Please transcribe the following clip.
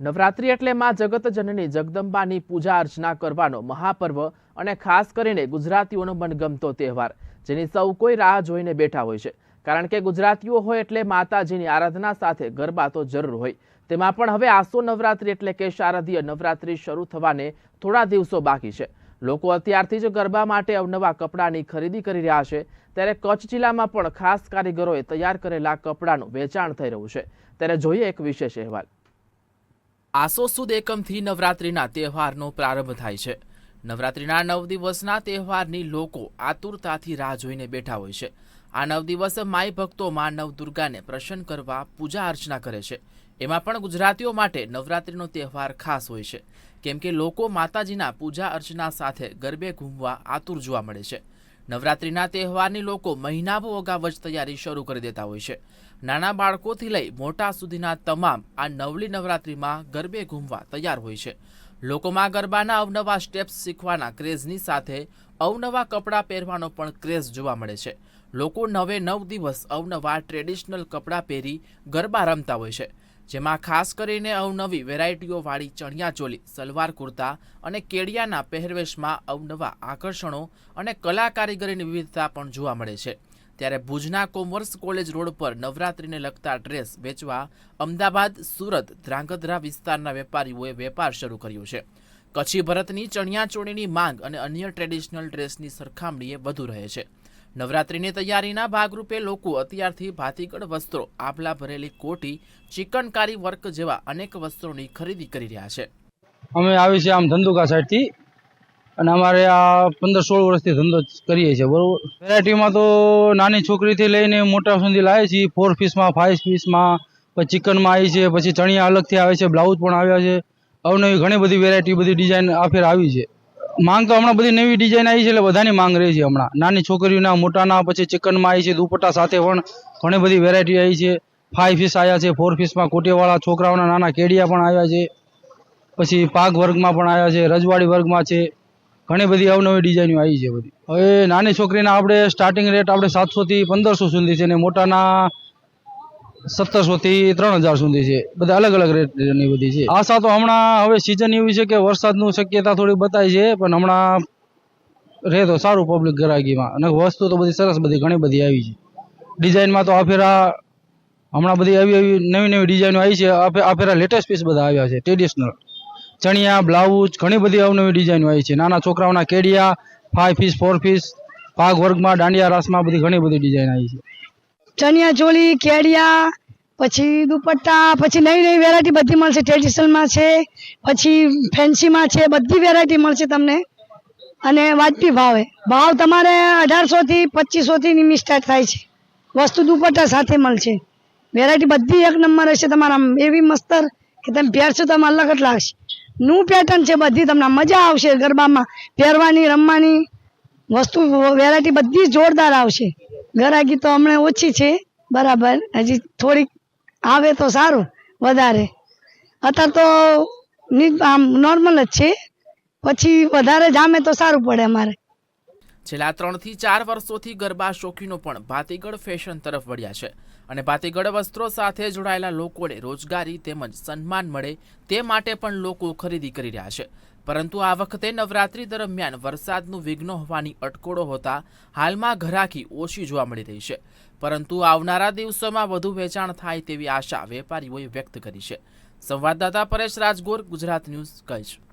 નવરાત્રિ એટલે માં જગત જનની જગદંબાની પૂજા અર્ચના કરવાનો મહાપર્વ અને ખાસ કરીને ગુજરાતીઓનો મનગમતો તહેવાર, જેની સૌ કોઈ રાહ જોઈને બેઠા હોય છે. કારણ કે ગુજરાતીઓ હોય એટલે માતાજીની આરાધના સાથે ગરબા તો જરૂર હોય. તેમાં પણ હવે આસો નવરાત્રિ એટલે કે શારદીય નવરાત્રિ શરૂ થવાને થોડા દિવસો બાકી છે. લોકો અત્યારથી જ ગરબા માટે અવનવા કપડાની ખરીદી કરી રહ્યા છે. ત્યારે કચ્છ જિલ્લામાં પણ ખાસ કારીગરોએ તૈયાર કરેલા કપડાનું વેચાણ થઈ રહ્યું છે. ત્યારે જોઈએ એક વિશેષ અહેવાલ. આસો સુદ એકમથી નવરાત્રિના તહેવારનો પ્રારંભ થાય છે. નવરાત્રિના નવ દિવસના તહેવારની લોકો આતુરતાથી રાહ જોઈને બેઠા હોય છે. આ નવ દિવસ માય ભક્તોમાં નવ દુર્ગાને પ્રસન્ન કરવા પૂજા અર્ચના કરે છે. એમાં પણ ગુજરાતીઓ માટે નવરાત્રિનો તહેવાર ખાસ હોય છે. કેમ કે લોકો માતાજીના પૂજા અર્ચના સાથે ગરબે ઘૂમવા આતુર જોવા મળે છે. નવરાત્રિના તહેવારની લોકો મહિનાઓ અગાઉ જ તૈયારી શરૂ કરી દેતા હોય છે. નાના બાળકોથી લઈ મોટા સુધીના તમામ આ નવલી નવરાત્રિમાં ગરબે ઘૂમવા તૈયાર હોય છે. લોકોમાં ગરબાના અવનવા સ્ટેપ્સ શીખવાના ક્રેઝની સાથે અવનવા કપડાં પહેરવાનો પણ ક્રેઝ જોવા મળે છે. લોકો નવે નવ દિવસ અવનવા ટ્રેડિશનલ કપડાં પહેરી ગરબા રમતા હોય છે. જેમાં ખાસ કરીને અવનવી વેરાયટીઓવાળી ચણિયાચોલી સલવાર કુર્તા અને કેડિયાના પહેરવેશમાં અવનવા આકર્ષણો અને કલા કારીગરીની વિવિધતા પણ જોવા મળે છે. ત્યારે ભુજના કોમર્સ કોલેજ રોડ પર નવરાત્રીને લગતા ડ્રેસ વેચવા અમદાવાદ, સુરત, ધ્રાંગધ્રા વિસ્તારના વેપારીઓએ વેપાર શરૂ કર્યો છે. કચ્છી ભરતની ચણિયાચોળીની માંગ અને અન્ય ટ્રેડિશનલ ડ્રેસની સરખામણીએ વધુ રહે છે. નવરાત્રિની તૈયારીના ભાગરૂપે લોકો અત્યારથી ભાતીગળ વસ્ત્રો આભલા ભરેલી કોટી, ચિકનકારી વર્ક જેવા અનેક વસ્ત્રોની ખરીદી કરી રહ્યા છે. અમે આવી છે આમ ધંધુકા સાઈડથી અને અમારે આ પંદર સોળ વર્ષથી ધંધો કરીએ છીએ, બરોબર? વેરાયટીમાં તો નાની છોકરીથી લઈને મોટા સુધી લાવીએ છીએ ફોર પીસમાં ફાઇવ પીસમાં પછી ચિકનમાં આવી છે પછી ચણિયા અલગથી આવે છે, બ્લાઉઝ પણ આવ્યા છે. અવનવી ઘણી બધી વેરાયટી બધી ડિઝાઇન આફેર આવી છે. માંગ તો હમણાં બધી નવી ડિઝાઇન આવી છે એટલે બધાની માંગ રહી છે હમણાં. નાની છોકરીઓના, મોટાના, પછી ચિકનમાં આવી છે, દુપટ્ટા સાથે પણ ઘણી બધી વેરાયટી આવી છે. ફાઈવ પીસ આવ્યા છે ફોર પીસમાં કોટીવાળા છોકરાઓના નાના કેડિયા પણ આવ્યા છે. પછી પાક વર્ગમાં પણ આવ્યા છે, રજવાડી વર્ગમાં છે. ઘણી બધી અવનવી ડિઝાઇનો આવી છે બધી. હવે નાની છોકરીના આપણે સ્ટાર્ટિંગ રેટ આપણે સાતસોથી પંદરસો સુધી છે ને મોટાના સત્તરસોથી ત્રણ હજાર સુધી છે. બધા અલગ અલગ રેટની બધી છે. આશા તો હમણાં હવે સિઝન એવી છે કે વરસાદનું શક્યતા થોડી બતાય છે, પણ હમણાં રહે તો સારું પબ્લિક ગરાગીમાં. અને વસ્તુ તો બધી સરસ બધી, ઘણી બધી આવી છે. ડિઝાઇનમાં તો આફેરા હમણાં બધી આવી આવી નવી નવી ડિઝાઇનો આવી છે. આફે- આફેરા લેટેસ્ટ પીસ બધા આવ્યા છે ટ્રેડિશનલ ચણિયા, બ્લાઉઝ, ઘણી બધી અવનવી ડિઝાઇનો આવી છે. નાના છોકરાઓના કેડિયા ફાઈવ પીસ ફોર પીસ પાક વર્ગમાં, દાંડિયા રાસમાં બધી ઘણી બધી ડિઝાઇન આવી છે. ચણિયા ચોળી કેડિયા, પછી દુપટ્ટા, પછી નવી નવી વેરાયટી બધી મળશે. ટ્રેડિશનલમાં છે, પછી ફેન્સીમાં છે, બધી વેરાયટી મળશે તમને. અને વાજબી ભાવે. ભાવ તમારે અઢારસોથી પચીસોથી પચીસો નિમી સ્ટાર્ટ થાય છે. વસ્તુ દુપટ્ટા સાથે મળશે. વેરાયટી બધી એક નંબર હશે તમારા એવી મસ્તર કે તમે પહેરશો તમે અલગ જ લાગશે. નું પેટર્ન છે બધી તમને. મજા આવશે ગરબામાં. પહેરવાની, રમવાની વસ્તુ વેરાયટી બધી જોરદાર આવશે. ગરાગી તો હમણાં ઓછી છે, બરાબર. હજી થોડીક આવે તો સારું, વધારે. અત્યારે તો આમ નોર્મલ જ છે. પછી વધારે જામે તો સારું પડે અમારે. છેલ્લા ત્રણથી ચાર વર્ષોથી ગરબા શોખીનો પણ ભાતીગળ ફેશન તરફ વળ્યા છે અને ભાતીગળ વસ્ત્રો સાથે જોડાયેલા લોકોને રોજગારી તેમજ સન્માન મળે તે માટે પણ લોકો ખરીદી કરી રહ્યા છે. પરંતુ આ વખતે નવરાત્રી દરમિયાન વરસાદનું વિઘ્ન હોવાની અટકોળો હોતા હાલમાં ઘરાકી ઓછી જોવા મળી રહી છે. પરંતુ આવનારા દિવસોમાં વધુ વેચાણ થાય તેવી આશા વેપારીઓએ વ્યક્ત કરી છે. સંવાદદાતા પરેશ રાજગોર ગુજરાત ન્યૂઝ કચ્છ.